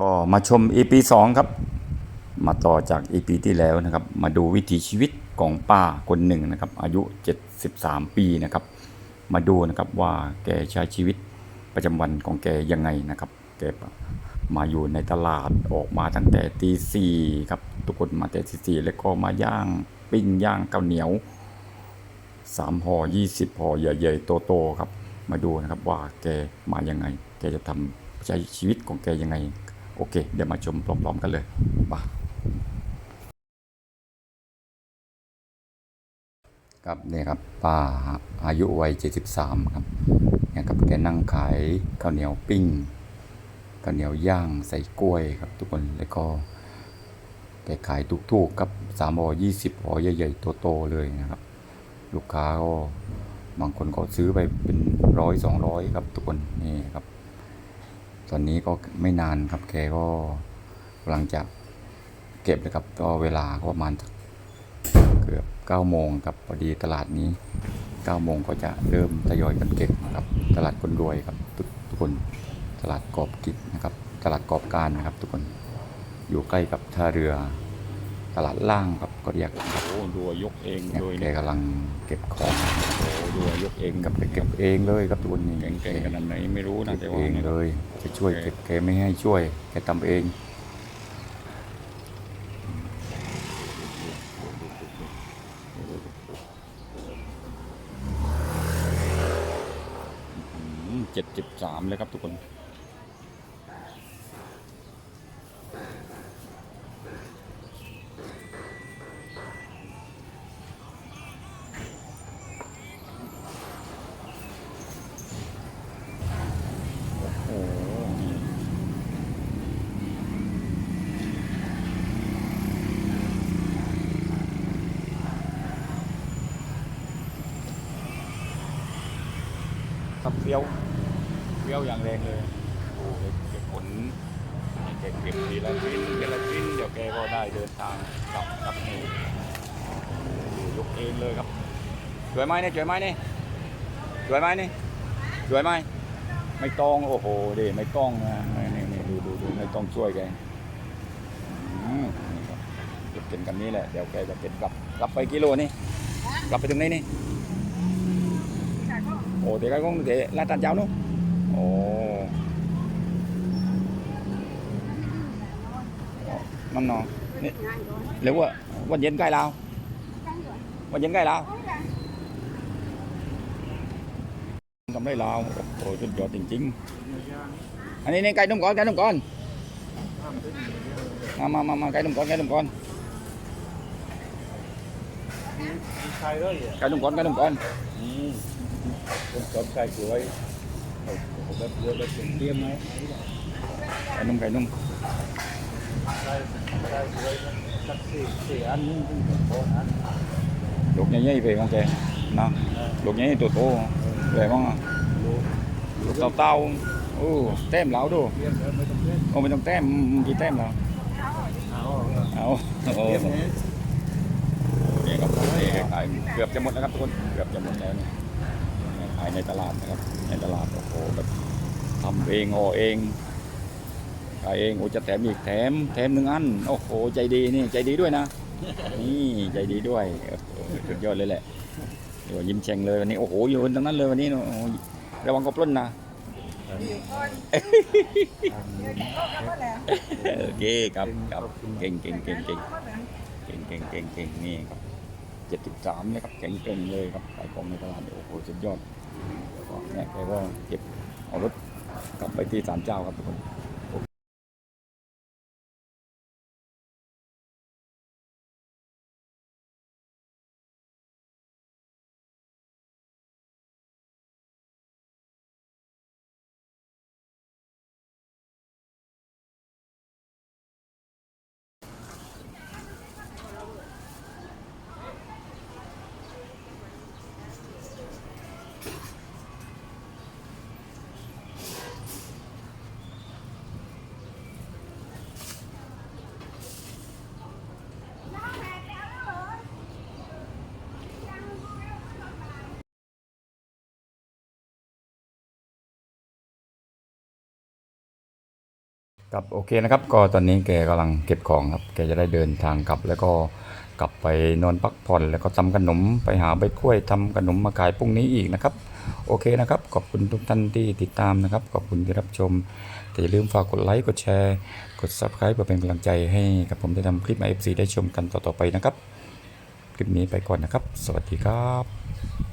ก็มาชม EP 2 ครับ มาต่อจาก EP ที่แล้วนะครับ มาดูวิถีชีวิตของป้าคนหนึ่งนะครับ อายุ 73 ปีนะครับ มาดูนะครับว่าแกใช้ชีวิตประจำวันของแกยังไงนะครับ แกมาอยู่ในตลาดออกมาตั้งแต่ตีสี่ครับทุกคนมาแต่ตีสี่แล้วก็มาย่างปิ้งย่างข้าวเหนียวสามห่อยี่สิบห่อใหญ่ๆโตๆครับ มาดูนะครับว่าแกมายังไง แกจะทำใช้ชีวิตของแกยังไง โอเค เดี๋ยวมาชมพร้อมๆกันเลยป่ะครับเนี่ยครับป้าอายุวัย 73 ครับเนี่ยครับแกนั่งขายข้าวเหนียวปิ้งข้าวเหนียวย่างใส่กล้วยครับทุกคนแล้วก็แกขายถูกๆครับสามห่อยี่สิบห่อใหญ่ๆโตๆเลยนะครับ ลูกค้าก็บางคนก็ซื้อไปเป็นร้อยสองร้อยครับทุกคนนี่ครับ ตอนนี้ก็ไม่นานครับแกก็กำลังจะเก็บนะครับก็เวลาก็ประมาณเกือบเก้าโมงครับพอดีตลาดนี้เก้าโมงก็จะเริ่มทยอยกันเก็บนะครับตลาดคนรวยครับทุกคนตลาดกอบกิจนะครับ ตลาดกอบการนะครับ ทุกคนอยู่ใกล้กับท่าเรือ ลาดล่างครับก็เรียกโอ้ดัวยกเองเนี่ยโดยแกกำลังเก็บของโอ้ดัวยกเองกับไปเก็บเองเลยครับทุกคนนี่เก่งๆขนาดไหนไม่รู้นะเก็แต่บว่าเองเนี่ย เลยจะช่วยแกแกไม่ให้ช่วยแกทำเอง เจ็ดสิบสามเลยครับทุกคน ครับเฟี้ยวเฟี้ยวอย่างแรงเลยโอ้โหเก็บผลเก็บเก็บทีละชิ้นทีละชิ้นเดี๋ยวแกก็ได้เดินทางกลับกลับนี่ยกเองเลยครับสวยไหมเนี่ยสวยไหมเนี่ยสวยไหมเนี่ยสวยไหมไม่ต้องโอ้โหเดิไม่ต้องนะนี่นี่ดูดูดูไม่ต้องช่วยแกรับเก็บเป็นกันนี้แหละเดี๋ยวแกจะเก็บกลับกลับไปกิโลนี่กลับไปตรงไหนนี่ Ồ thì cái con thế là tàn cháu luôn. Ồ. Năm nọ. Nếu mà quan nhân cái lao. quan nhân cái lao. Trong đây lao. Ôi tôi cho tình chính. Anh đi lên cây đồng con, cây đồng con. Mà mà mà cây đồng con, cây đồng con. Cá đồng con, cá đồng con. Ừ. Con xài chuối. Đất dưa đất trồng tiêm ấy. Cá đồng, cá đồng. Luộc nhảy nhảy về không kìa. Nào, luộc nhảy tổ tổ. Về không à. Luộc tao tàu. Ừ, tem lão đồ. Ồ, mình trong tem, gì tem nào? ào ào เกือบจะหมดแล้วครับทุกคนเกือบจะหมดแล้วเนี่ยขายในตลาดนะครับ ในตลาดโอ้โหแบบทำเองห่อเองขายเองโอ้จะแถมอีกแถมแถมหนึ่งอันโอ้โหใจดีนี่ใจดีด้วยนะ นี่ใจดีด้วยสุดยอดเลยแหละเดี๋ยวยิ้มแฉ่งเลยวันนี้โอ้โหอยู่ทั้งนั้นเลยวันนี้ระวังก็ปล้นนะโอเคครับครับเก่งเก่งเก่งเก่งเก่งเก่งเก่งนี่ครับ เจ็ดสิบสามนะครับแข่งเก่งเลยครับขายของในตลาดโอ้โหสุดยอดก็เนี่ยแกก็เก็บเอารถกลับไปที่ศาลเจ้าครับทุกคน ครับโอเคนะครับ ก็ตอนนี้แกกำลังเก็บของครับ แกจะได้เดินทางกลับ แล้วก็กลับไปนอนพักผ่อน แล้วก็ทำขนมไปหาใบกล้วยทำขนมมาขายพรุ่งนี้อีกนะครับ โอเคนะครับ ขอบคุณทุกท่านที่ติดตามนะครับ ขอบคุณที่รับชม แต่อย่าลืมฝากกดไลค์ กดแชร์ กด subscribe เพื่อเป็นกำลังใจให้กับผมได้ทำคลิปมา FC ได้ชมกันต่อๆไปนะครับ คลิปนี้ไปก่อนนะครับ สวัสดีครับ